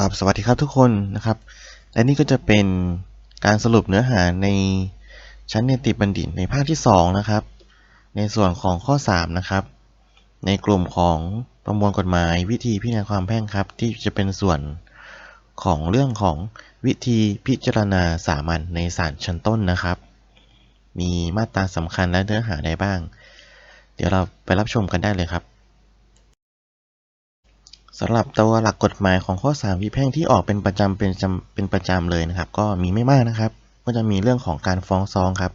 ครับ สวัสดีครับทุกคนนะครับ และนี่ก็จะเป็นการสรุปเนื้อหาในชั้นเนติบัณฑิตในภาคที่ 2 นะครับ ในส่วนของข้อ 3 นะครับ ในกลุ่มของประมวลกฎหมายวิธีพิจารณาความแพ่งครับ ที่จะเป็นส่วนของเรื่องของวิธีพิจารณาสามัญในศาลชั้นต้นนะครับ มีมาตราสำคัญและเนื้อหาใดบ้าง เดี๋ยวเราไปรับชมกันได้เลยครับ สำหรับตัวหลักกฎหมายของข้อ3วิแพ่งที่ออกเป็นประจำเป็นจำเป็นประจำเลยนะครับ ก็มีไม่มากนะครับ ก็จะมีเรื่องของการฟ้องซ้องครับ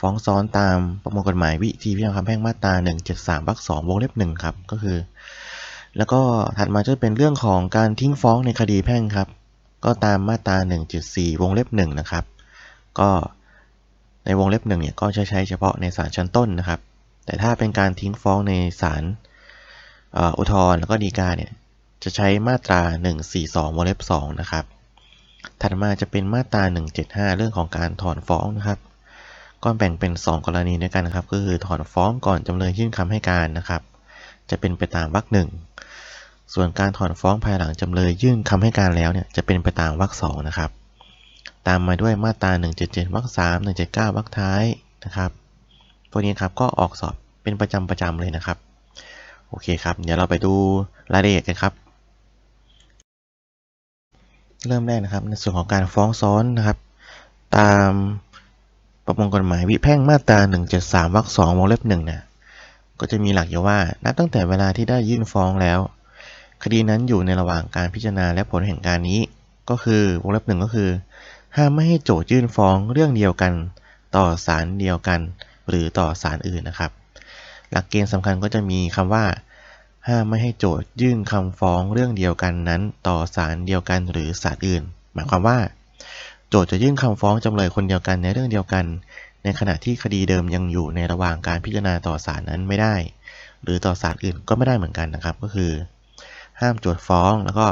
ฟ้องซ้อนตามประมวลกฎหมายวิธีพิจารณาความแพ่งมาตรา 173วรรค2วงเล็บ1ครับก็คือ แล้วก็ถัดมาจะเป็นเรื่องของการทิ้งฟ้องในคดีแพ่งครับ ก็ตามมาตรา 174 วงเล็บ1นะครับ ก็ในวงเล็บ1เนี่ยก็จะใช้เฉพาะในศาลชั้นต้นนะครับ แต่ถ้าเป็นการทิ้งฟ้องในศาล อุทธรณ์แล้วก็ฎีกาเนี่ยจะใช้มาตรา 142 วงเล็บ2นะครับ ถัดมาจะเป็นมาตรา 175 เรื่องของการถอนฟ้องนะครับ ก็แบ่งเป็น 2 กรณีด้วยกันนะครับ ก็คือถอนฟ้องก่อนจำเลยยื่นคำให้การนะครับ จะเป็นไปตามวรรคหนึ่ง ส่วนการถอนฟ้องภายหลังจำเลยยื่นคำให้การแล้วเนี่ยจะเป็นไปตามวรรคสองนะครับ ตามมาด้วยมาตรา 177 วรรค3 179 วรรคท้ายนะครับ พวกนี้ครับก็ออกสอบเป็นประจำประจำเลยนะครับ โอเคครับ เดี๋ยวเราไปดูรายละเอียดกันครับ เริ่มแรกนะครับ ในส่วนของการฟ้องซ้อนนะครับ ตามประมวลกฎหมายวิแพ่งมาตรา 173วรรค2วงเล็บ1เนี่ยก็จะมีหลักอยู่ว่า นับตั้งแต่เวลาที่ได้ยื่นฟ้องแล้ว คดีนั้นอยู่ในระหว่างการพิจารณาและผลแห่งการนี้ ก็คือวงเล็บหนึ่งก็คือ ห้ามไม่ให้โจทยื่นฟ้องเรื่องเดียวกัน ต่อศาลเดียวกัน หรือต่อศาลอื่นนะครับ หลักเกณฑ์สำคัญก็จะมีคำว่า ห้ามไม่ให้โจทยื่นคำฟ้องเรื่องเดียวกันนั้น ต่อศาลเดียวกันหรือศาลอื่น หมายความว่า โจทจะยื่นคำฟ้องจำเลยคนเดียวกันในเรื่องเดียวกัน ในขณะที่คดีเดิมยังอยู่ในระหว่างการพิจารณาต่อศาลนั้นไม่ได้ หรือต่อศาลอื่นก็ไม่ได้เหมือนกันนะครับ ก็คือ ห้ามโจทฟ้องแล้วก็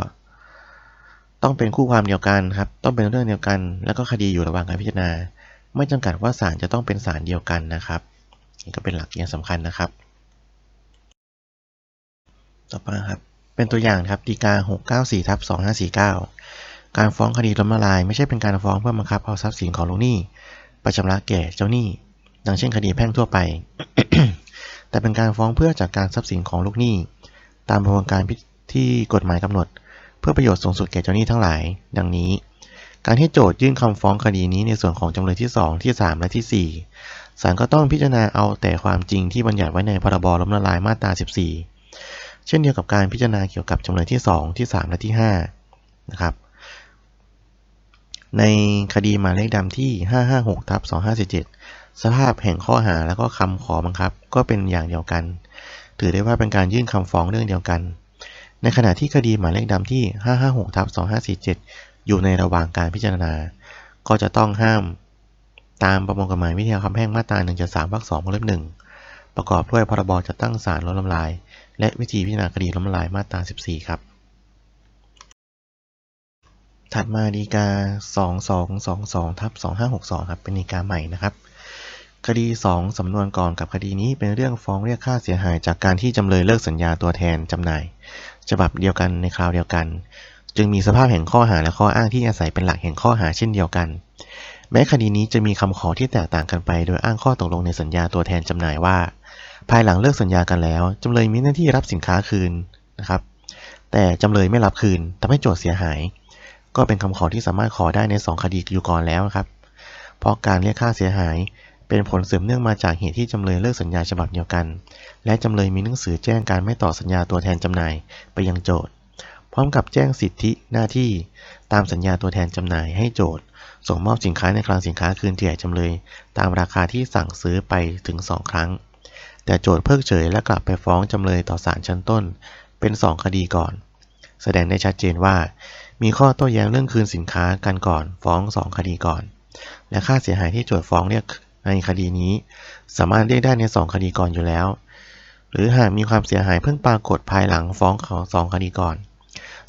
ต้องเป็นคู่ความเดียวกันครับ ต้องเป็นเรื่องเดียวกัน แล้วก็คดีอยู่ระหว่างการพิจารณา ไม่จำกัดว่าศาลจะต้องเป็นศาลเดียวกันนะครับ นี่ก็เป็นหลักเกณฑ์สำคัญนะครับ ต่อมาครับ เป็นตัวอย่างครับฎีกา694ทับ2549 การฟ้องคดีล้มละลาย ไม่ใช่เป็นการฟ้องเพื่อบังคับเอาทรัพย์สินของลูกหนี้ไปชำระแก่เจ้าหนี้ ดังเช่นคดีแพ่งทั่วไป แต่เป็นการฟ้องเพื่อจัดการทรัพย์สินของลูกหนี้ ตามกระบวนการที่กฎหมายกำหนด เพื่อประโยชน์สูงสุดแก่เจ้าหนี้ทั้งหลาย ดังนี้การที่โจทยื่นคำฟ้องคดีนี้ในส่วนของจำเลยที่ 2 ที่ 3 และที่4 ศาลก็ต้องพิจารณาเอาแต่ความจริงที่บัญญัติไว้ในพรบล้มละลายมาตรา 14 เช่นเดียวกับการพิจารณาเกี่ยวกับจำเลยที่ 2 ที่ 3 และที่5นะครับในคดีหมายเลขดำที่ 556ทับ2547 สภาพแห่งข้อหาและก็คำขอบังคับ ก็เป็นอย่างเดียวกัน ถือได้ว่าเป็นการยื่นคำฟ้องเรื่องเดียวกัน ในขณะที่คดีหมายเลขดำที่ 556ทับ2547 อยู่ในระหว่างการพิจารณา ก็จะต้องห้าม ตามประมวลกฎหมายวิทยาคำแพ่งมาตรา 173วรรค2วงเล็บ1ประกอบด้วยพรบจัดตั้งศาลล้มละลาย และวิธีพิจารณาคดีล้มละลายมาตรา 14 ครับ ถัดมาดีกา 2222ทับ2562 ครับเป็นดีกาใหม่นะครับ คดี 2 สำนวนก่อนกับคดีนี้เป็นเรื่องฟ้องเรียกค่าเสียหาย จากการที่จำเลยเลิกสัญญาตัวแทนจำหน่าย ฉบับเดียวกันในคราวเดียวกัน จึงมีสภาพแห่งข้อหาและข้ออ้างที่อาศัยเป็นหลักแห่งข้อหาเช่นเดียวกัน แม้คดีนี้จะมีคำขอที่แตกต่างกันไป โดยอ้างข้อตกลงในสัญญาตัวแทนจำหน่ายว่า ภายหลังเลิกสัญญากันแล้วจำเลยมีหน้าที่รับสินค้าคืนนะครับ แต่จำเลยไม่รับคืนทำให้โจทย์เสียหาย ก็เป็นคำขอที่สามารถขอได้ใน 2 คดีอยู่ก่อนแล้วครับ เพราะการเรียกค่าเสียหายเป็นผลสืบเนื่องมาจากเหตุที่จำเลยเลิกสัญญาฉบับเดียวกัน และจำเลยมีหนังสือแจ้งการไม่ต่อสัญญาตัวแทนจำหน่ายไปยังโจทย์ พร้อมกับแจ้งสิทธิหน้าที่ตามสัญญาตัวแทนจำหน่ายให้โจทย์ ส่งมอบสินค้าในคลังสินค้าคืนแก่จำเลย ตามราคาที่สั่งซื้อไปถึง 2 ครั้ง แต่โจทย์เพิกเฉยและกลับไปฟ้องจำเลยต่อศาลชั้นต้น เป็น 2 คดีก่อน แสดงได้ชัดเจนว่า มีข้อโต้แย้งเรื่องคืนสินค้ากันก่อนฟ้อง 2 คดีก่อน และค่าเสียหายที่โจทย์ฟ้องเรียกในคดีนี้ สามารถเรียกได้ใน 2 คดีก่อนอยู่แล้ว หรือหากมีความเสียหายเพิ่งปรากฏภายหลังฟ้องของสองคดีก่อน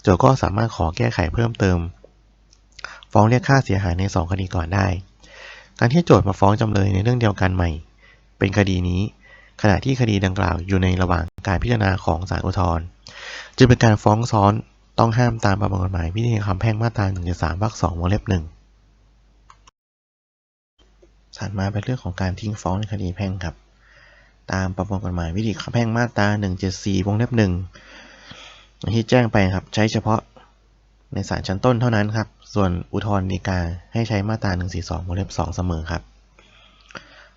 โจทย์ก็สามารถขอแก้ไขเพิ่มเติม ฟ้องเรียกค่าเสียหายใน 2 คดีก่อนได้ การที่โจทย์มาฟ้องจำเลยในเรื่องเดียวกันใหม่ เป็นคดีนี้ ขณะที่คดีดังกล่าวอยู่ในระหว่างการพิจารณาของศาลอุทธรณ์จึงเป็นการฟ้องซ้อนต้องห้ามตามประมวลกฎหมายวิธีความแพ่งมาตรา1.3วรรค2วงเล็บหนึ่งถัดมาเป็นเรื่องของการทิ้งฟ้องในคดีแพ่งครับ ตามประมวลกฎหมายวิธีความแพ่งมาตรา174วงเล็บหนึ่งที่แจ้งไปครับ ใช้เฉพาะในศาลชั้นต้นเท่านั้นครับ ส่วนอุทธรณ์ฎีกาให้ใช้มาตรา142วงเล็บ2เสมอครับ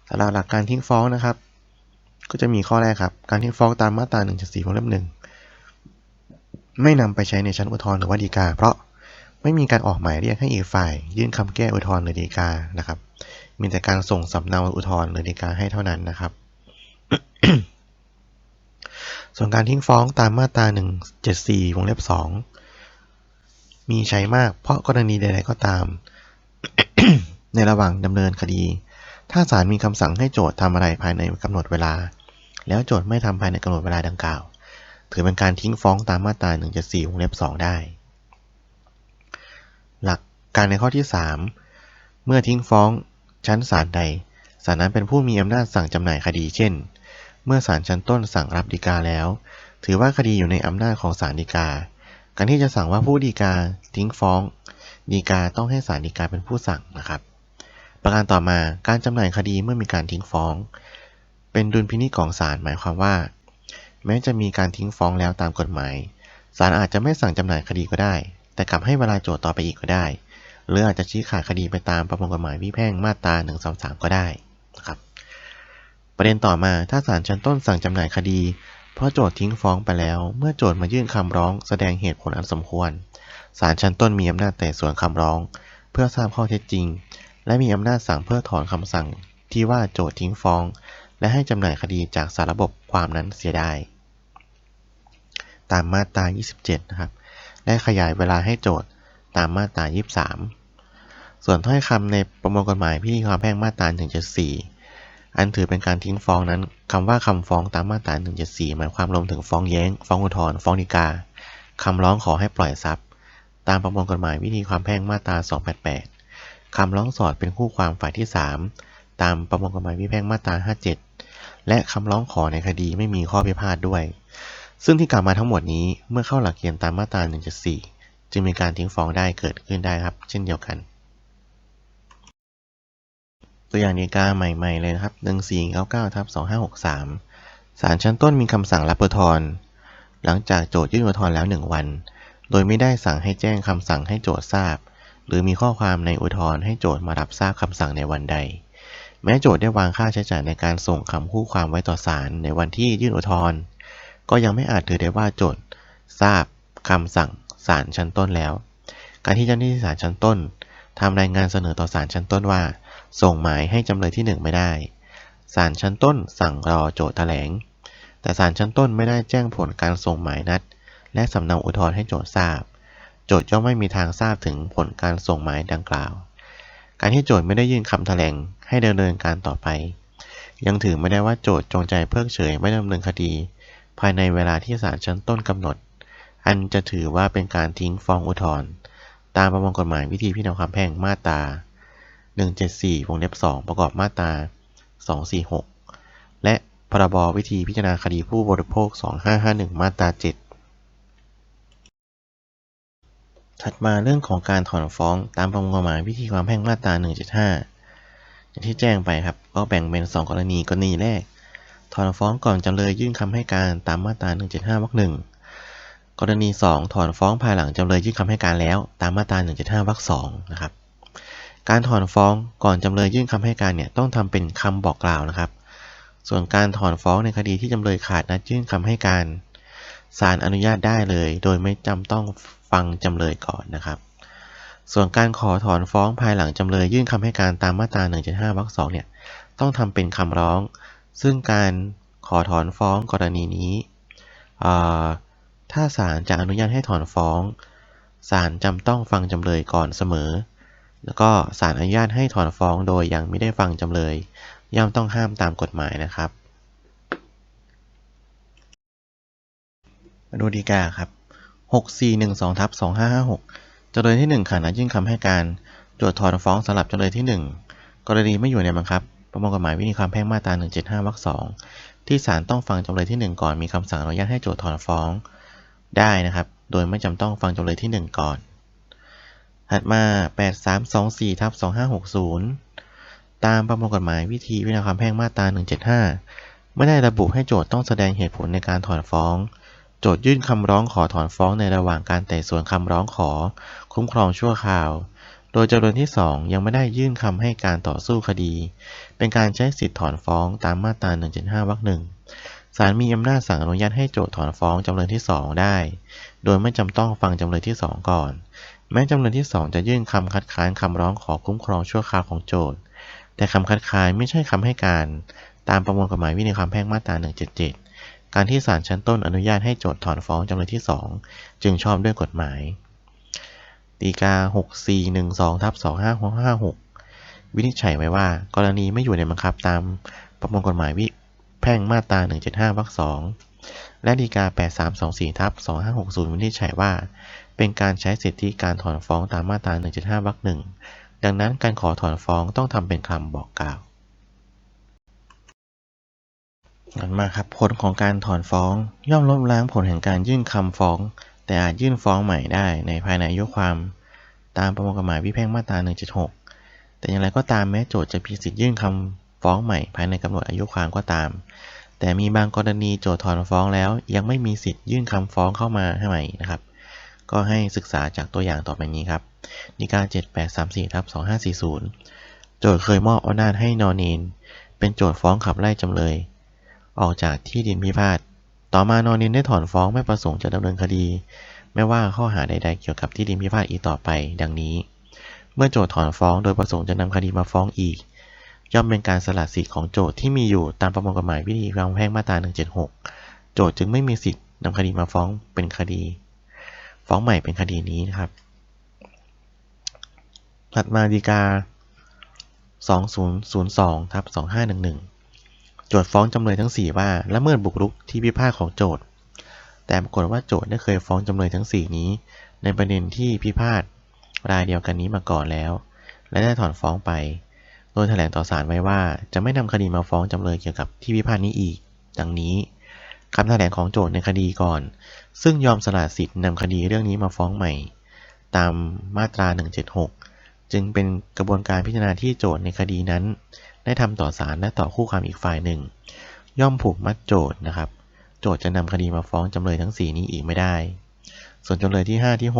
สำหรับหลักการทิ้งฟ้องนะครับ ก็จะมีข้อแรกครับ การทิ้งฟ้องตามมาตรา174วงเล็บหนึ่งไม่นำไปใช้ในชั้นอุทธรณ์หรือว่าฎีกา เพราะไม่มีการออกหมายเรียกให้อีกฝ่าย ยื่นคำแก้อุทธรณ์หรือฎีกานะครับ มีแต่การส่งสำเนาอุทธรณ์หรือฎีกาให้เท่านั้นนะครับ ส่วนการทิ้งฟ้องตามมาตรา174วงเล็บ2 มีใช้มากเพราะกรณีใดๆก็ตาม ในระหว่างดำเนินคดี ถ้าศาลมีคำสั่งให้โจทย์ทำอะไรภายในกำหนดเวลา แล้วโจทย์ไม่ทำภายในกำหนดเวลาดังกล่าว ถือเป็นการทิ้งฟ้องตามมาตรา174วงเล็บ2ได้ หลักการในข้อที่ 3 เมื่อทิ้งฟ้องชั้นศาลใดศาลนั้นเป็นผู้มีอำนาจสั่งจำหน่ายคดี เช่น เมื่อศาลชั้นต้นสั่งรับฎีกาแล้ว ถือว่าคดีอยู่ในอำนาจของศาลฎีกา การที่จะสั่งว่าผู้ฎีกาทิ้งฟ้องฎีกาต้องให้ศาลฎีกาเป็นผู้สั่งนะครับ ประการต่อมาการจำหน่ายคดีเมื่อมีการทิ้งฟ้อง เป็นดุลพินิจของศาลหมายความว่า แม้จะมีการทิ้งฟ้องแล้วตามกฎหมายศาลอาจจะไม่สั่งจำหน่ายคดีก็ได้ แต่กลับให้เวลาโจทย์ต่อไปอีกก็ได้ หรืออาจจะชี้ขาดคดีไปตามประมวลกฎหมายวิแพ่งมาตรา123ก็ได้นะครับประเด็นต่อมาถ้าศาลชั้นต้นสั่งจำหน่ายคดี ราะโจทย์ทิ้งฟ้องไปแล้ว เมื่อโจทย์มายื่นคำร้องแสดงเหตุผลอันสมควร ศาลชั้นต้นมีอำนาจไต่สวนคำร้อง เพื่อทราบข้อเท็จจริง และมีอำนาจสั่งเพิกถอนคำสั่ง ที่ว่าโจทย์ทิ้งฟ้อง และให้จำหน่ายคดีจากสารระบบความนั้นเสียได้ ตามมาตรา 27 นะครับ และขยายเวลาให้โจทย์ตามมาตรา 23 ส่วนถ้อยคำในประมวลกฎหมายพิธีความแพ่งมาตรา 174 อันถือเป็นการทิ้งฟ้องนั้นคำว่าคำฟ้องตามมาตรา 174 หมายความรวมถึงฟ้องแย้ง ฟ้องอุทธรณ์ ฟ้องฎีกาคำร้องขอให้ปล่อยทรัพย์ ตามประมวลกฎหมายวิธีความแพ่งมาตรา 288 คำร้องสอดเป็นคู่ความฝ่ายที่ 3 ตามประมวลกฎหมายวิแพ่งมาตรา 57 และคำร้องขอในคดีไม่มีข้อพิพาทด้วย ซึ่งที่กล่าวมาทั้งหมดนี้เมื่อเข้าหลักเกณฑ์ตามมาตรา 174 จึงมีการทิ้งฟ้องได้เกิดขึ้นได้ครับ เช่นเดียวกัน ตัวอย่างฎีกาใหม่ๆเลยนะครับ 1499ทับ2563ศาลชั้นต้นมีคำสั่งรับอุทธรณ์หลังจากโจทยื่นอุทธรณ์แล้ว 1 วัน โดยไม่ได้สั่งให้แจ้งคำสั่งให้โจททราบ หรือมีข้อความในอุทธรณ์ให้โจทมารับทราบคำสั่งในวันใด แม้โจทได้วางค่าใช้จ่ายในการส่งคำคู่ความไว้ต่อศาลในวันที่ยื่นอุทธรณ์ก็ยังไม่อาจถือได้ว่าโจททราบคำสั่งศาลชั้นต้นแล้ว การที่เจ้าหน้าที่ศาลชั้นต้นทำรายงานเสนอต่อศาลชั้นต้นว่า ส่งหมายให้จำเลยที่ 1 ไม่ได้ ศาลชั้นต้นสั่งรอโจทย์แถลง แต่ศาลชั้นต้นไม่ได้แจ้งผลการส่งหมายนัด และสำเนาอุทธรณ์ให้โจทย์ทราบ โจทย์ย่อมไม่มีทางทราบถึงผลการส่งหมายดังกล่าว การที่โจทย์ไม่ได้ยื่นคำแถลงให้ดำเนินการต่อไป ยังถือไม่ได้ว่าโจทย์จงใจเพิกเฉยไม่ดำเนินคดี ภายในเวลาที่ศาลชั้นต้นกำหนด อันจะถือว่าเป็นการทิ้งฟ้องอุทธรณ์ตามประมวลกฎหมายวิธีพิจารณาความแพ่งมาตรา 174 วงเล็บ 2 ประกอบมาตรา 246 และพรบวิธีพิจารณาคดีผู้บริโภค 2551 มาตรา 7 ถัดมาเรื่องของการถอนฟ้องตามประมวลกฎหมายวิธีความแพ่งมาตรา 175 อย่างที่แจ้งไปครับ ก็แบ่งเป็น 2 กรณี กรณีแรก ถอนฟ้องก่อนจำเลยยื่นคำให้การตามมาตรา 175 วรรคหนึ่งกรณี 2 ถอนฟ้องภายหลังจำเลยยื่นคำให้การแล้ว ตามมาตรา 175 วรรคสองนะครับ การถอนฟ้องก่อนจำเลยยื่นคำให้การเนี่ยต้องทำเป็นคำบอกกล่าวนะครับ ส่วนการถอนฟ้องในคดีที่จำเลยขาดนัดยื่นคำให้การศาลอนุญาตได้เลย โดยไม่จำต้องฟังจำเลยก่อนนะครับ ส่วนการขอถอนฟ้องภายหลังจำเลยยื่นคำให้การตามมาตรา 175วรรคสองเนี่ยต้องทำเป็นคำร้อง ซึ่งการขอถอนฟ้องกรณีนี้ ถ้าศาลจะอนุญาตให้ถอนฟ้องศาลจำต้องฟังจำเลยก่อนเสมอ แล้วก็ศาลอนุญาตให้ถอนฟ้องโดยยังไม่ได้ฟังจำเลย ย่อมต้องห้ามตามกฎหมายนะครับมาดูดีกาครับ 6412ทับ2556จำเลยที่ 1 ขานัดยื่นคำให้การโจทย์ถอนฟ้องสำหรับจำเลยที่ 1 กรณีไม่อยู่ในบังคับ ประมวลกฎหมายวิธีความแพ่งมาตรา 175วรรค2ที่ศาลต้องฟังจำเลยที่ 1 ก่อนมีคำสั่งอนุญาตให้โจทย์ถอนฟ้องได้นะครับ โดยไม่จำต้องฟังจำเลยที่ 1 ก่อน ถัดมา 8324ทับ2560 ตามประมวลกฎหมายวิธีวินาความแพ่งมาตรา 175 ไม่ได้ระบุให้โจทย์ต้องแสดงเหตุผลในการถอนฟ้อง โจทย์ยื่นคำร้องขอถอนฟ้องในระหว่างการไต่สวนคำร้องขอ คุ้มครองชั่วคราว โดยจำเลยที่ 2 ยังไม่ได้ยื่นคำให้การต่อสู้คดี เป็นการใช้สิทธิถอนฟ้องตามมาตรา 175 วรรคหนึ่งศาลมีอำนาจสั่งอนุญาตให้โจทย์ถอนฟ้องจำเลยที่ 2 ได้ โดยไม่จำต้องฟังจำเลยที่ 2 ก่อน แม้จำเลยที่ 2 จะยื่นคำคัดค้านคำร้องขอคุ้มครองชั่วคราวของโจทย์แต่คำคัดค้านไม่ใช่คำให้การ ตามประมวลกฎหมายวินัยความแพ่งมาตรา 177 การที่ศาลชั้นต้นอนุญาตให้โจทย์ถอนฟ้องจำเลยที่ 2 จึงชอบด้วยกฎหมายฎีกา 6412ทับ2556 วินิจฉัยไว้ว่า กรณีไม่อยู่ในบังคับตามประมวลกฎหมายวิแพ่งมาตรา 175 วรรค 2 และฎีกา 8324ทับ2560 วินิจฉัยว่า เป็นการใช้สิทธิการถอนฟ้องตามมาตรา 175 วรรค1ดังนั้นการขอถอนฟ้องต้องทำเป็นคำบอกกล่าวถัดมาครับผลของการถอนฟ้องย่อมลบล้างผลแห่งการยื่นคำฟ้อง แต่อาจยื่นฟ้องใหม่ได้ในภายในอายุความตามประมวลกฎหมายวิแพ่งมาตรา 176 แต่อย่างไรก็ตามแม้โจทก์จะมีสิทธิยื่นคำฟ้องใหม่ภายในกำหนดอายุความก็ตาม แต่มีบางกรณีโจทก์ถอนฟ้องแล้ว ยังไม่มีสิทธิยื่นคำฟ้องเข้ามาให้ใหม่นะครับ ก็ให้ศึกษาจากตัวอย่างต่อไปนี้ครับนิกา7834ทับ2540 โจทก์เคยมอบอำนาจให้นอนเนน เป็นโจทก์ฟ้องขับไล่จำเลย ออกจากที่ดินพิพาท ต่อมานอนเนนได้ถอนฟ้องไม่ประสงค์จะดำเนินคดี ไม่ว่าข้อหาใดๆเกี่ยวกับที่ดินพิพาทอีกต่อไป ดังนี้ เมื่อโจทก์ถอนฟ้องโดยประสงค์จะนำคดีมาฟ้องอีก ย่อมเป็นการสละสิทธิ์ของโจทก์ที่มีอยู่ตามประมวลกฎหมายวิธีความแพ่งมาตรา 176 โจทก์จึงไม่มีสิทธิ์นำคดีมาฟ้องเป็นคดี ฟ้องใหม่เป็นคดีนี้นะครับ ถัดมาฎีกา 2002ทับ2511 โจทก์ฟ้องจำเลยทั้ง 4 ว่าละเมิดบุกรุกที่พิพาทของโจทก์แต่ปรากฏว่าโจทก์ได้เคยฟ้องจำเลยทั้ง 4 นี้ ในประเด็นที่พิพาทรายเดียวกันนี้มาก่อนแล้ว และได้ถอนฟ้องไป โดยแถลงต่อศาลไว้ว่าจะไม่นำคดีมาฟ้องจำเลยเกี่ยวกับที่พิพาทนี้อีก ดังนี้ คำแถลงของโจทก์ในคดีก่อน ซึ่งยอมสละสิทธิ์นำคดีเรื่องนี้มาฟ้องใหม่ ตามมาตรา 176 จึงเป็นกระบวนการพิจารณาที่โจทก์ในคดีนั้น ได้ทำต่อศาลและต่อคู่ความอีกฝ่ายหนึ่ง ย่อมผูกมัดโจทก์นะครับ โจทก์จะนำคดีมาฟ้องจำเลยทั้ง 4 นี้อีกไม่ได้ ส่วนจำเลยที่ 5 ที่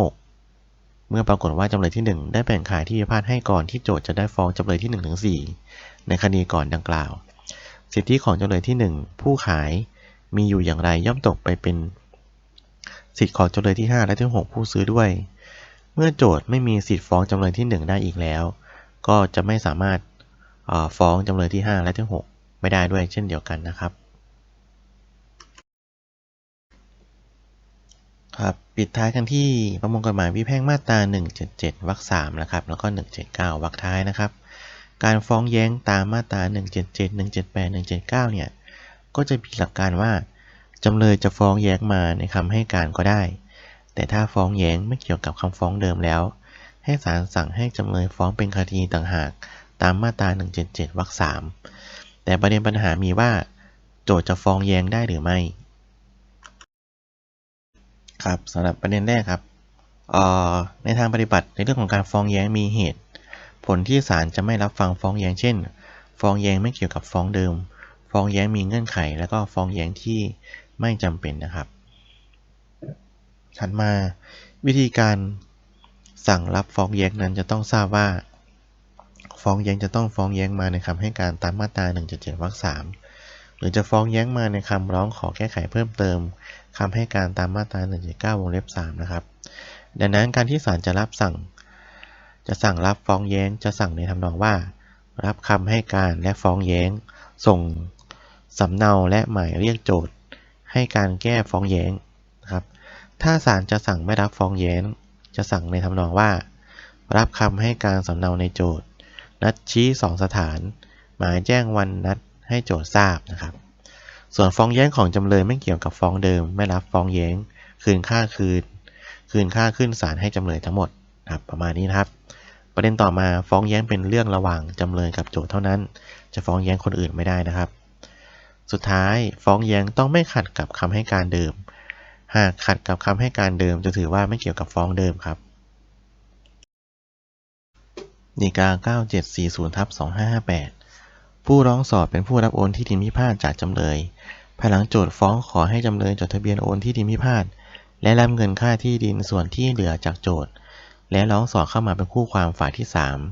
6 เมื่อปรากฏว่าจำเลยที่ 1 ได้แบ่งขายที่พิพาทให้ก่อนที่โจทก์จะได้ฟ้องจำเลยที่1ถึง4ในคดีก่อนดังกล่าว สิทธิของจำเลยที่ 1 ผู้ขาย มีอยู่อย่างไรย่อมตกไปเป็นสิทธิของจำเลยที่ 5 และที่ 6 ผู้ซื้อด้วย เมื่อโจทก์ไม่มีสิทธิฟ้องจำเลยที่ 1 ได้อีกแล้ว ก็จะไม่สามารถฟ้องจำเลยที่ 5 และที่ 6 ไม่ได้ด้วยเช่นเดียวกันนะครับครับปิดท้ายกันที่ประมวลกฎหมายวิแพ่งมาตรา 177 วรรค3นะครับ แล้วก็ 179 วรรคท้ายนะครับ การฟ้องแย้งตามมาตรา 177 178 179 เนี่ย ก็จะมีหลักการว่าจำเลยจะฟ้องแย้งมาในคำให้การก็ได้ แต่ถ้าฟ้องแย้งไม่เกี่ยวกับคำฟ้องเดิมแล้ว ให้ศาลสั่งให้จำเลยฟ้องเป็นคดีต่างหาก ตามมาตรา 177 วรรค 3 แต่ประเด็นปัญหามีว่า โจทก์จะฟ้องแย้งได้หรือไม่ ครับสำหรับประเด็นแรกครับในทางปฏิบัติในเรื่องของการฟ้องแย้งมีเหตุ ผลที่ศาลจะไม่รับฟังฟ้องแย้งเช่น ฟ้องแย้งไม่เกี่ยวกับฟ้องเดิม ฟ้องแย้งมีเงื่อนไข แล้วก็ฟ้องแย้งที่ไม่จำเป็นนะครับ ถัดมาวิธีการสั่งรับฟ้องแย้งนั้นจะต้องทราบว่า ฟ้องแย้งจะต้องฟ้องแย้งมาในคำให้การตามมาตรา177วรรค3หรือจะฟ้องแย้งมาในคำร้องขอแก้ไขเพิ่มเติมคำให้การตามมาตรา179วงเล็บ3นะครับ ดังนั้นการที่ศาลจะรับสั่ง จะสั่งรับฟ้องแย้งจะสั่งในทำนองว่า รับคำให้การและฟ้องแย้ง ส่ง สำเนาและหมายเรียกโจทก์ให้การแก้ฟ้องแย้งนะครับ ถ้าศาลจะสั่งไม่รับฟ้องแย้ง จะสั่งในทำนองว่า รับคำให้การสำเนาในโจทก์นัดชี้สองสถาน หมายแจ้งวันนัดให้โจทก์ทราบนะครับ ส่วนฟ้องแย้งของจำเลยไม่เกี่ยวกับฟ้องเดิม ไม่รับฟ้องแย้ง คืนค่าคืน คืนค่าขึ้นศาลให้จำเลยทั้งหมดนะครับประมาณนี้นะครับ ประเด็นต่อมาฟ้องแย้งเป็นเรื่องระหว่างจำเลยกับโจทก์เท่านั้น จะฟ้องแย้งคนอื่นไม่ได้นะครับ สุดท้ายฟ้องแย้งต้องไม่ขัดกับคำให้การเดิม หากขัดกับคำให้การเดิมจะถือว่าไม่เกี่ยวกับฟ้องเดิมครับฎีกา 9740ทับ2558 ผู้ร้องสอบเป็นผู้รับโอนที่ดินพิพาทจากจำเลย ภายหลังโจทก์ฟ้องขอให้จำเลยจดทะเบียนโอนที่ดินพิพาทและรับเงินค่าที่ดินส่วนที่เหลือจากโจทก์และร้องสอบเข้ามาเป็นคู่ความฝ่ายที่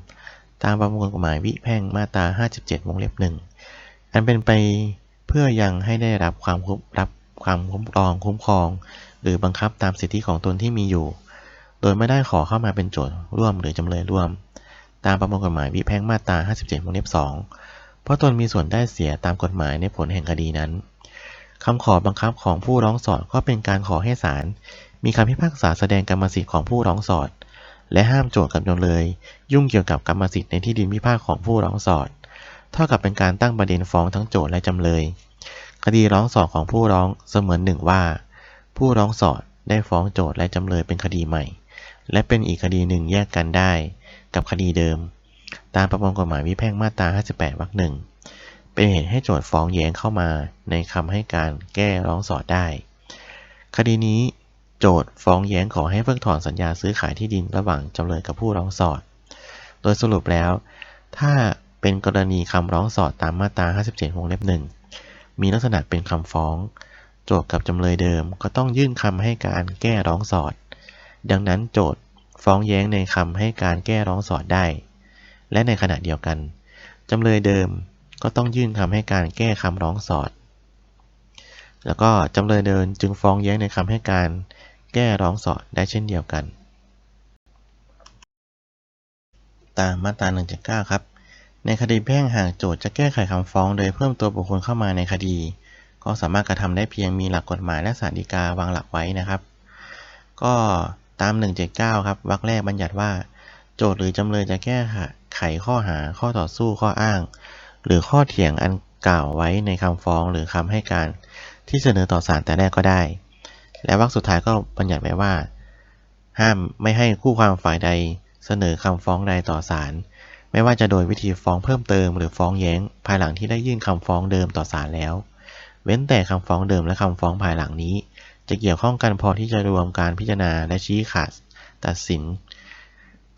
3 ตามประมวลกฎหมายวิแพ่งมาตรา 57วงเล็บหนึ่งอันเป็นไป เพื่อยังให้ได้รับความคุ้มรับความคุ้มครองคุ้มครอง หรือบังคับตามสิทธิของตนที่มีอยู่ โดยไม่ได้ขอเข้ามาเป็นโจทก์ร่วมหรือจำเลยร่วม ตามประมวลกฎหมายวิแพ่งมาตรา 57วงเล็บ2เพราะตนมีส่วนได้เสียตามกฎหมายในผลแห่งคดีนั้นคำขอบังคับของผู้ร้องสอดก็เป็นการขอให้ศาลมีคำพิพากษาแสดงกรรมสิทธิ์ของผู้ร้องสอดและห้ามโจทก์กับจำเลย ยุ่งเกี่ยวกับกรรมสิทธิ์ในที่ดินพิพาทของผู้ร้องสอด เท่ากับเป็นการตั้งประเด็นฟ้องทั้งโจทก์และจำเลย คดีร้องสอดของผู้ร้องเสมือนหนึ่งว่า ผู้ร้องสอดได้ฟ้องโจทก์และจำเลยเป็นคดีใหม่ และเป็นอีกคดีหนึ่งแยกกันได้ กับคดีเดิม ตามประมวลกฎหมายวิแพ่งมาตรา 58 วรรคหนึ่งเป็นเหตุให้โจทก์ฟ้องแย้งเข้ามาในคำให้การแก้ร้องสอดได้ คดีนี้โจทก์ฟ้องแย้งขอให้เพิกถอนสัญญาซื้อขายที่ดินระหว่างจำเลยกับผู้ร้องสอด โดยสรุปแล้ว ถ้า เป็นกรณีคำร้องสอดตามมาตรา 57 วงเล็บหนึ่งมีลักษณะเป็นคำฟ้อง โจทก์กับจำเลยเดิมก็ต้องยื่นคำให้การแก้ร้องสอด ดังนั้นโจทก์ฟ้องแย้งในคำให้การแก้ร้องสอดได้ และในขณะเดียวกัน จำเลยเดิมก็ต้องยื่นคำให้การแก้คำร้องสอด แล้วก็จำเลยเดิมจึงฟ้องแย้งในคำให้การแก้ร้องสอดได้เช่นเดียวกัน ตามมาตรา179 ครับ ในคดีแพ่งหากโจทก์จะแก้ไขคำฟ้องโดยเพิ่มตัวบุคคลเข้ามาในคดี ก็สามารถกระทำได้เพียงมีหลักกฎหมายและศาลฎีกาวางหลักไว้นะครับ ก็ตาม 179 ครับวรรคแรกบัญญัติว่า โจทก์หรือจำเลยจะแก้ไขข้อหาข้อต่อสู้ข้ออ้าง หรือข้อเถียงอันกล่าวไว้ในคำฟ้องหรือคำให้การ ที่เสนอต่อศาลแต่แรกก็ได้ และวรรคสุดท้ายก็บัญญัติไว้ว่า ห้ามไม่ให้คู่ความฝ่ายใดเสนอคำฟ้องใดต่อศาล ไม่ว่าจะโดยวิธีฟ้องเพิ่มเติมหรือฟ้องแย้ง ภายหลังที่ได้ยื่นคำฟ้องเดิมต่อศาลแล้ว เว้นแต่คำฟ้องเดิมและคำฟ้องภายหลังนี้ จะเกี่ยวข้องกันพอที่จะรวมการพิจารณาและชี้ขาดตัดสิน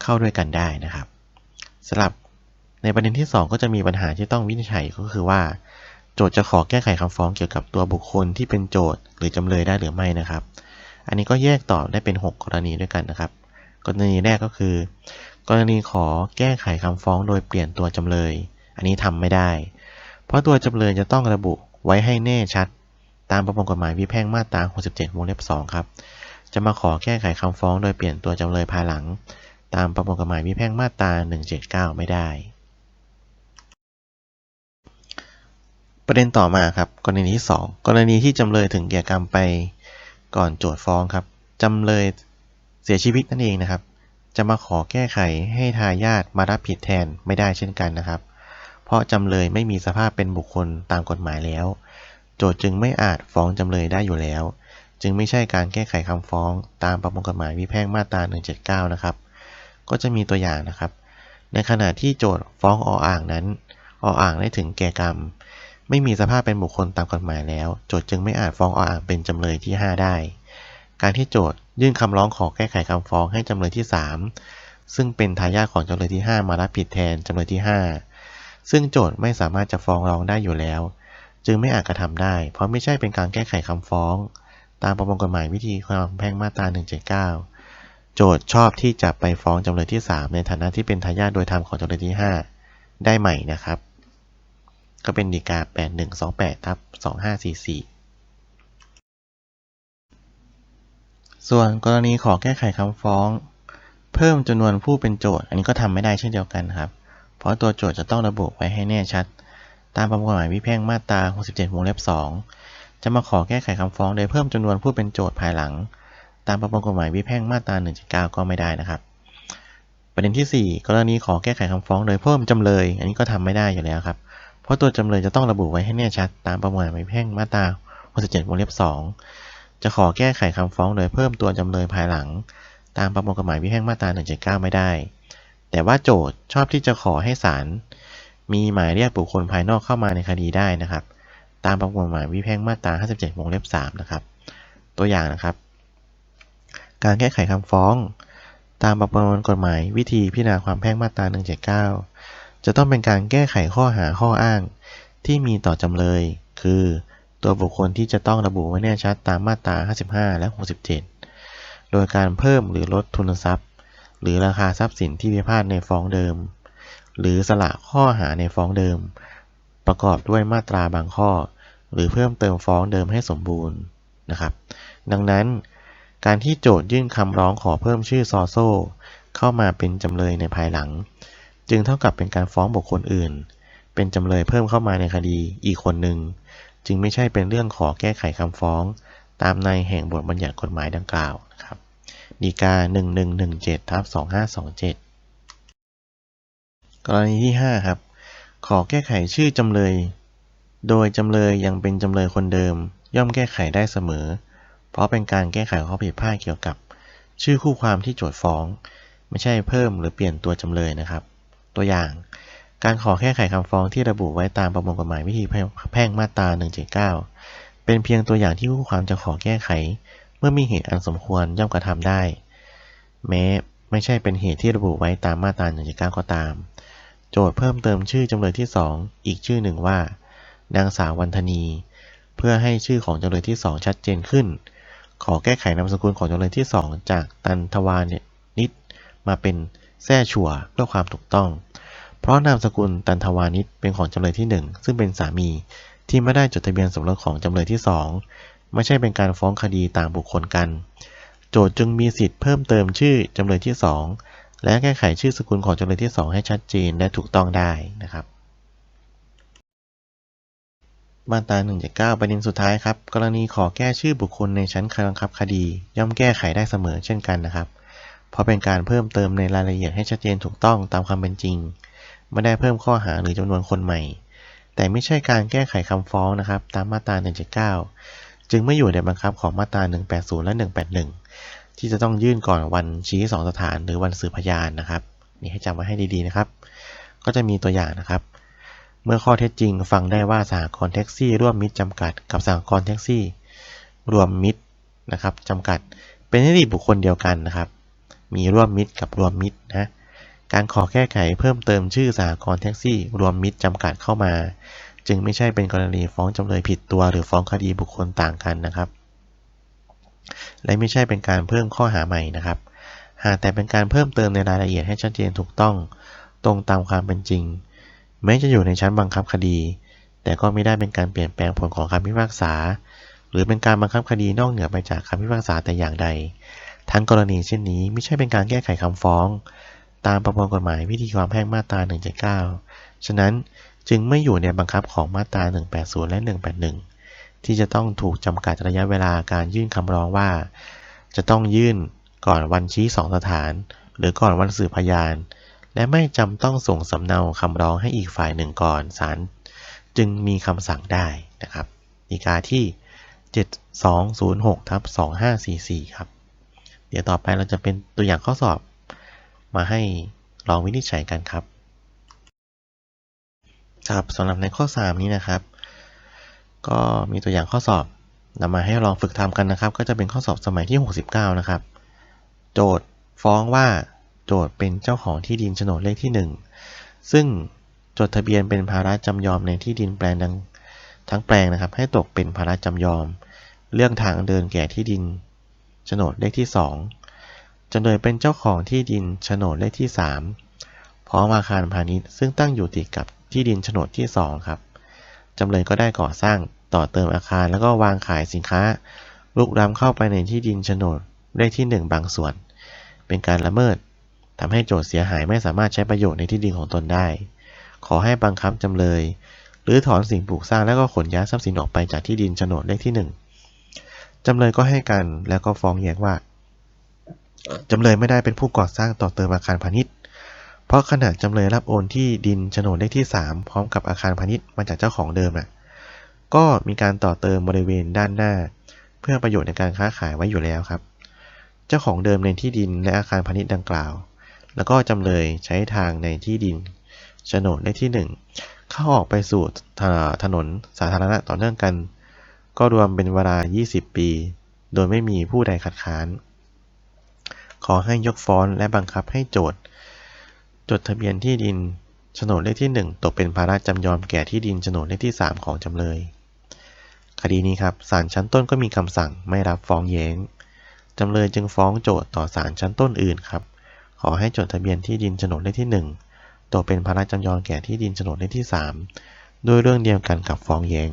เข้าด้วยกันได้นะครับสำหรับในประเด็นที่ 2 ก็จะมีปัญหาที่ต้องวินิจฉัยก็คือว่า โจทก์จะขอแก้ไขคำฟ้องเกี่ยวกับตัวบุคคลที่เป็นโจทก์หรือจำเลยได้หรือไม่นะครับ อันนี้ก็แยกตอบได้เป็น 6 กรณีด้วยกันนะครับ กรณีแรกก็คือ กรณีขอแก้ไขคำฟ้องโดยเปลี่ยนตัวจำเลย อันนี้ทำไม่ได้ เพราะตัวจำเลยจะต้องระบุไว้ให้แน่ชัด ตามประมวลกฎหมายวิแพ่งมาตรา 67 วงเล็บ 2 ครับ จะมาขอแก้ไขคำฟ้องโดยเปลี่ยนตัวจำเลยภายหลัง ตามประมวลกฎหมายวิแพ่งมาตรา 179 ไม่ได้ ประเด็นต่อมาครับ กรณีที่ 2 กรณีที่จำเลยถึงแก่กรรมไปก่อนโจทก์ฟ้องครับจำเลยเสียชีวิตนั่นเองนะครับ จะมาขอแก้ไขให้ทายาทมารับผิดแทนไม่ได้เช่นกันนะครับ เพราะจำเลยไม่มีสภาพเป็นบุคคลตามกฎหมายแล้ว โจทก์จึงไม่อาจฟ้องจำเลยได้อยู่แล้ว จึงไม่ใช่การแก้ไขคำฟ้องตามประมวลกฎหมายวิแพ่งมาตรา 179 นะครับ ก็จะมีตัวอย่างนะครับ ในขณะที่โจทก์ฟ้องออ่างนั้นออ่างได้ถึงแก่กรรม ไม่มีสภาพเป็นบุคคลตามกฎหมายแล้ว โจทก์จึงไม่อาจฟ้องออ่างเป็นจำเลยที่ 5 ได้ การที่โจทยื่นคำร้องขอแก้ไขคำฟ้องให้จำเลยที่ 3 ซึ่งเป็นทายาทของจำเลยที่ 5 มารับผิดแทนจำเลยที่ 5 ซึ่งโจทก์ไม่สามารถจะฟ้องร้องได้อยู่แล้ว จึงไม่อาจกระทำได้ เพราะไม่ใช่เป็นการแก้ไขคำฟ้อง ตามประมวลกฎหมายวิธีความแพ่งมาตรา 179 โจทก์ชอบที่จะไปฟ้องจำเลยที่ 3 ในฐานะที่เป็นทายาทโดยธรรมของจำเลยที่ 5 ได้ใหม่นะครับ ก็เป็นฎีกา 8128ทับ2544 ส่วนกรณีขอแก้ไขคำฟ้อง เพิ่มจำนวนผู้เป็นโจทก์อันนี้ก็ทำไม่ได้เช่นเดียวกันครับ เพราะตัวโจทก์จะต้องระบุไว้ให้แน่ชัด ตามประมวลกฎหมายวิแพ่งมาตรา 67วงเล็บ 2 จะมาขอแก้ไขคำฟ้องโดยเพิ่มจำนวนผู้เป็นโจทก์ภายหลัง ตามประมวลกฎหมายวิแพ่งมาตรา179ก็ไม่ได้นะครับ ประเด็นที่ 4 กรณีขอแก้ไขคำฟ้องโดยเพิ่มจำเลย อันนี้ก็ทำไม่ได้อยู่แล้วครับ เพราะตัวจำเลยจะต้องระบุไว้ให้แน่ชัด ตามประมวลกฎหมายวิแพ่งมาตรา67วงเล็บ 2 จะขอแก้ไขคำฟ้องโดยเพิ่มตัวจำเลยภายหลัง ตามประมวลกฎหมายวิแพ่งมาตรา 179 ไม่ได้ แต่ว่าโจทก์ชอบที่จะขอให้ศาลมีหมายเรียกบุคคลภายนอกเข้ามาในคดีได้นะครับ ตามประมวลกฎหมายวิแพ่งมาตรา 57 วงเล็บ 3 นะครับ ตัวอย่างนะครับ การแก้ไขคำฟ้อง ตามประมวลกฎหมายวิธีพิจารณาความแพ่งมาตรา 179 จะต้องเป็นการแก้ไขข้อหาข้ออ้างที่มีต่อจำเลย คือ ตัวบุคคลที่จะต้องระบุไว้แน่ชัดตามมาตรา 55 และ 67 โดยการเพิ่มหรือลดทุนทรัพย์ หรือราคาทรัพย์สินที่พิพาทในฟ้องเดิม หรือสละข้อหาในฟ้องเดิม ประกอบด้วยมาตราบางข้อ หรือเพิ่มเติมฟ้องเดิมให้สมบูรณ์นะครับ ดังนั้นการที่โจทยื่นคำร้องขอเพิ่มชื่อซอโซเข้ามาเป็นจำเลยในภายหลัง จึงเท่ากับเป็นการฟ้องบุคคลอื่น เป็นจำเลยเพิ่มเข้ามาในคดีอีกคนหนึ่ง จึงไม่ใช่เป็นเรื่องขอแก้ไขคำฟ้อง ตามในแห่งบทบัญญัติกฎหมายดังกล่าวนะครับดีกา 1117ทับ2527 กรณีที่ 5 ครับ ขอแก้ไขชื่อจำเลย โดยจำเลยยังเป็นจำเลยคนเดิม ย่อมแก้ไขได้เสมอ เพราะเป็นการแก้ไขข้อผิดพลาดเกี่ยวกับ ชื่อคู่ความที่โจทก์ฟ้อง ไม่ใช่เพิ่มหรือเปลี่ยนตัวจำเลยนะครับ ตัวอย่าง การขอแก้ไขคำฟ้องที่ระบุไว้ตามประมวลกฎหมายวิธีแพ่งมาตรา 179 เป็นเพียงตัวอย่างที่คู่ความจะขอแก้ไข เมื่อมีเหตุอันสมควรย่อมกระทำได้ แม้ไม่ใช่เป็นเหตุที่ระบุไว้ตามมาตรา 179 ก็ตาม โจทย์เพิ่มเติมชื่อจำเลยที่ 2 อีกชื่อหนึ่งว่า นางสาววันธนี เพื่อให้ชื่อของจำเลยที่ 2 ชัดเจนขึ้น ขอแก้ไขนามสกุลของจำเลยที่ 2 จากตันทวานิชมาเป็นแซ่ชัวเพื่อความถูกต้อง เพราะนามสกุลตันทวานิชเป็นของจำเลยที่ 1 ซึ่งเป็นสามีที่ไม่ได้จดทะเบียนสมรสของจำเลยที่ 2 ไม่ใช่เป็นการฟ้องคดีต่างบุคคลกัน โจทย์จึงมีสิทธิ์เพิ่มเติมชื่อจำเลยที่ 2 และแก้ไขชื่อสกุลของจำเลยที่ 2 ให้ชัดเจนและถูกต้องได้นะครับมาตรา179 ประเด็นสุดท้ายครับ กรณีขอแก้ชื่อบุคคลในชั้นคบังคับคดี ย่อมแก้ไขได้เสมอเช่นกันนะครับ เพราะเป็นการเพิ่มเติมในรายละเอียดให้ชัดเจนถูกต้องตามความเป็นจริง ไม่ได้เพิ่มข้อหาหรือจำนวนคนใหม่ แต่ไม่ใช่การแก้ไขคำฟ้องนะครับ ตามมาตรา 179 จึงไม่อยู่ในบังคับของมาตรา 180 และ 181 ที่จะต้องยื่นก่อนวันชี้สองสถานหรือวันสืบพยานนะครับ นี่ให้จำไว้ให้ดีๆนะครับ ก็จะมีตัวอย่างนะครับ เมื่อข้อเท็จจริงฟังได้ว่าสหกรณ์แท็กซี่ ร่วมมิตรจำกัด กับสหกรณ์แท็กซี่ รวมมิตรนะครับจำกัด เป็นนิติบุคคลเดียวกันนะครับ มีร่วมมิตรกับรวมมิตรนะ การขอแก้ไขเพิ่มเติมชื่อสหกรณ์แท็กซี่ รวมมิตรจำกัดเข้ามา จึงไม่ใช่เป็นกรณีฟ้องจำเลยผิดตัว หรือฟ้องคดีบุคคลต่างกันนะครับ และไม่ใช่เป็นการเพิ่มข้อหาใหม่นะครับ หากแต่เป็นการเพิ่มเติมในรายละเอียดให้ชัดเจนถูกต้อง ตรงตามความเป็นจริง แม้จะอยู่ในชั้นบังคับคดี แต่ก็ไม่ได้เป็นการเปลี่ยนแปลงผลของคำพิพากษา หรือเป็นการบังคับคดีนอกเหนือไปจากคำพิพากษาแต่อย่างใด ทั้งกรณีเช่นนี้ไม่ใช่เป็นการแก้ไขคำฟ้อง ตามประมวลกฎหมายวิธีความแพ่งมาตรา 179 ฉะนั้นจึงไม่อยู่ในบังคับของมาตรา 180 และ 181 ที่จะต้องถูกจำกัดระยะเวลาการยื่นคำร้องว่า จะต้องยื่นก่อนวันชี้สองสถาน หรือก่อนวันสืบพยาน และไม่จำต้องส่งสำเนาคำร้องให้อีกฝ่ายหนึ่งก่อนศาลจึงมีคำสั่งได้นะครับฎีกาที่ 7206ทับ2544 ครับ เดี๋ยวต่อไปเราจะเป็นตัวอย่างข้อสอบ มาให้ลองวินิจฉัยกันครับครับสำหรับในข้อ 3 นี้นะครับ ก็มีตัวอย่างข้อสอบนำมาให้ลองฝึกทำกันนะครับ ก็จะเป็นข้อสอบสมัยที่ 69 นะครับ โจทย์ฟ้องว่าโจทย์เป็นเจ้าของที่ดินโฉนดเลขที่ 1 ซึ่งจดทะเบียนเป็นภาระจำยอมในที่ดินแปลงดังทั้งแปลงนะครับ ให้ตกเป็นภาระจำยอม เรื่องทางเดินแก่ที่ดินโฉนดเลขที่2 จำเลยเป็นเจ้าของที่ดินโฉนดเลขที่ 3 พร้อมอาคารพาณิชย์ซึ่งตั้งอยู่ติดกับที่ดินโฉนดที่ 2 ครับ จำเลยก็ได้ก่อสร้างต่อเติมอาคารแล้วก็วางขายสินค้าลุกล้ำเข้าไปในที่ดินโฉนดเลขที่ 1 บางส่วน เป็นการละเมิดทำให้โจทย์เสียหายไม่สามารถใช้ประโยชน์ในที่ดินของตนได้ ขอให้บังคับจำเลย หรือถอนสิ่งปลูกสร้างแล้วก็ขนย้ายทรัพย์สินออกไปจากที่ดินโฉนดเลขที่ 1จำเลยก็ให้การแล้วก็ฟ้องแย้งว่า จำเลยไม่ได้เป็นผู้ก่อสร้างต่อเติมอาคารพาณิชย์ เพราะขณะจำเลยรับโอนที่ดินโฉนดเลขที่ 3 พร้อมกับอาคารพาณิชย์มาจากเจ้าของเดิมน่ะ ก็มีการต่อเติมบริเวณด้านหน้า เพื่อประโยชน์ในการค้าขายไว้อยู่แล้วครับ เจ้าของเดิมในที่ดินและอาคารพาณิชย์ดังกล่าว แล้วก็จำเลยใช้ทางในที่ดินโฉนดเลขที่ 1 เข้าออกไปสู่ถนนสาธารณะต่อเนื่องกัน ก็รวมเป็นเวลา 20 ปี โดยไม่มีผู้ใดคัดค้าน ขอให้ยกฟ้องและบังคับให้โจท์จดทะเบียนที่ดินโฉนดเลขที่ 1 ตกเป็นภาระจำยอมแก่ที่ดินโฉนดเลขที่ 3 ของจำเลย คดีนี้ครับศาลชั้นต้นก็มีคำสั่งไม่รับฟ้องแย้งจำเลยจึงฟ้องโจทก์ต่อศาลชั้นต้นอื่นครับ ขอให้จดทะเบียนที่ดินโฉนดเลขที่ 1 ตกเป็นภาระจำยอมแก่ที่ดินโฉนดเลขที่ 3 ด้วยเรื่องเดียวกันกับฟ้องแย้ง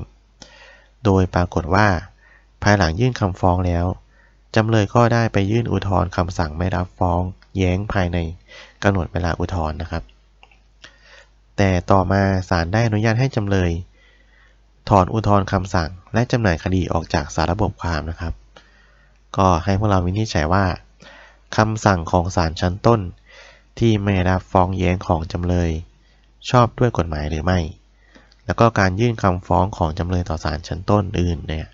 โดยปรากฏว่า ภายหลังยื่นคำฟ้องแล้ว จำเลยก็ได้ไปยื่นอุทธรณ์คำสั่งไม่รับฟ้องแย้งภายในกำหนดเวลาอุทธรณ์นะครับ แต่ต่อมาศาลได้อนุญาตให้จำเลย ถอนอุทธรณ์คำสั่ง และจำหน่ายคดีออกจากสารระบบความนะครับ ก็ให้พวกเราวินิจฉัยว่าคำสั่งของศาลชั้นต้น ที่ไม่รับฟ้องแย้งของจำเลย ชอบด้วยกฎหมายหรือไม่ แล้วก็การยื่นคำฟ้องของจำเลยต่อศาลชั้นต้นอื่นเนี่ย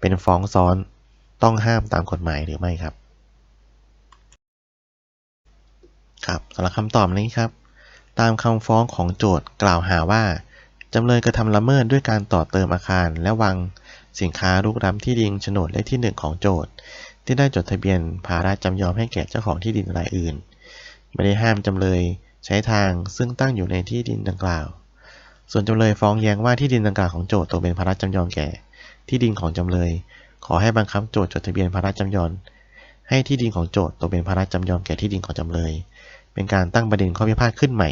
เป็นฟ้องซ้อน ต้องห้ามตามกฎหมายหรือไม่ครับ ครับสำหรับคำตอบนี้ครับ ตามคำฟ้องของโจทก์กล่าวหาว่าจำเลยกระทำละเมิดด้วยการต่อเติมอาคาร และวางสินค้ารุกล้ำที่ดินโฉนดเลขที่ 1 ของโจทก์ที่ได้จดทะเบียนภาระจำยอมให้แก่เจ้าของที่ดินรายอื่น ไม่ได้ห้ามจำเลยใช้ทางซึ่งตั้งอยู่ในที่ดินดังกล่าว ส่วนจำเลยฟ้องแย้งว่าที่ดินดังกล่าวของโจทก์ตกเป็นภาระจำยอมแก่ ที่ดินของจำเลย อให้บังคับโจทก์จดทะเบียนภาระจำยอมให้ที่ดินของโจทก์ตกเป็นภาระจำยอมแก่ที่ดินของจำเลย เป็นการตั้งประเด็นข้อพิพาทขึ้นใหม่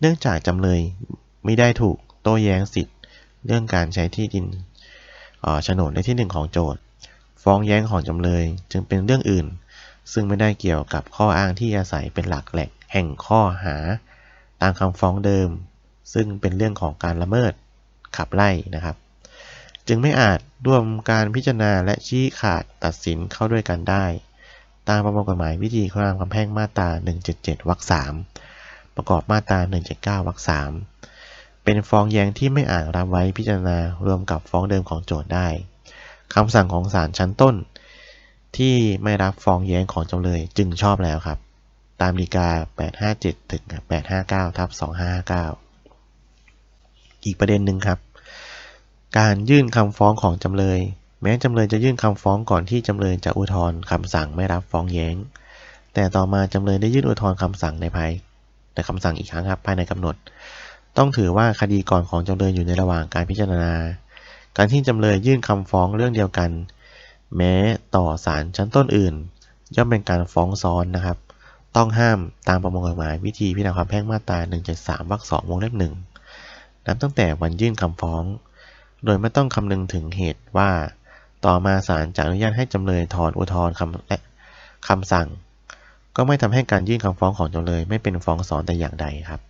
เนื่องจากจำเลยไม่ได้ถูกโต้แย้งสิทธิ์เรื่องการใช้ที่ดินโฉนดในที่หนึ่งของโจทก์ฟ้องแย้งของจำเลย จึงเป็นเรื่องอื่น ซึ่งไม่ได้เกี่ยวกับข้ออ้างที่อาศัยเป็นหลักแหล่งแห่งข้อหา ตามคำฟ้องเดิม ซึ่งเป็นเรื่องของการละเมิดขับไล่นะครับ จึงไม่อาจรวมการพิจารณาและชี้ขาดตัดสินเข้าด้วยกันได้ ตามประมวลกฎหมายวิธีความคำแพ่งมาตรา 177 วรรค 3 ประกอบมาตรา 179 วรรค 3 เป็นฟ้องแย้งที่ไม่อาจรับไว้พิจารณารวมกับฟ้องเดิมของโจทก์ได้คำสั่งของศาลชั้นต้น ที่ไม่รับฟ้องแย้งของจำเลยจึงชอบแล้วครับ ตามฎีกา 857 ถึง 859 ทับ 2559 อีกประเด็นหนึ่งครับ การยื่นคำฟ้องของจำเลย แม้จำเลยจะยื่นคำฟ้องก่อนที่จำเลยจะอุทธรณ์คำสั่งไม่รับฟ้องแย้ง แต่ต่อมาจำเลยได้ยื่นอุทธรณ์คำสั่งในภายในคำสั่งอีกครั้งครับภายในกำหนด ต้องถือว่าคดีก่อนของจำเลยอยู่ในระหว่างการพิจารณา การที่จำเลยยื่นคำฟ้องเรื่องเดียวกัน แม้ต่อศาลชั้นต้นอื่น ย่อมเป็นการฟ้องซ้อนนะครับ ต้องห้ามตามประมวลกฎหมายวิธีพิจารณาความแพ่งมาตรา 173วรรค2วงเล็บ1นับตั้งแต่วันยื่นคำฟ้อง โดยไม่ต้องคำนึงถึงเหตุว่า ต่อมาศาลจะอนุญาตให้จำเลยถอนอุทธรณ์คำและคำสั่ง ก็ไม่ทำให้การยื่นคำฟ้องของจำเลยไม่เป็นฟ้องซ้อนแต่อย่างใดครับ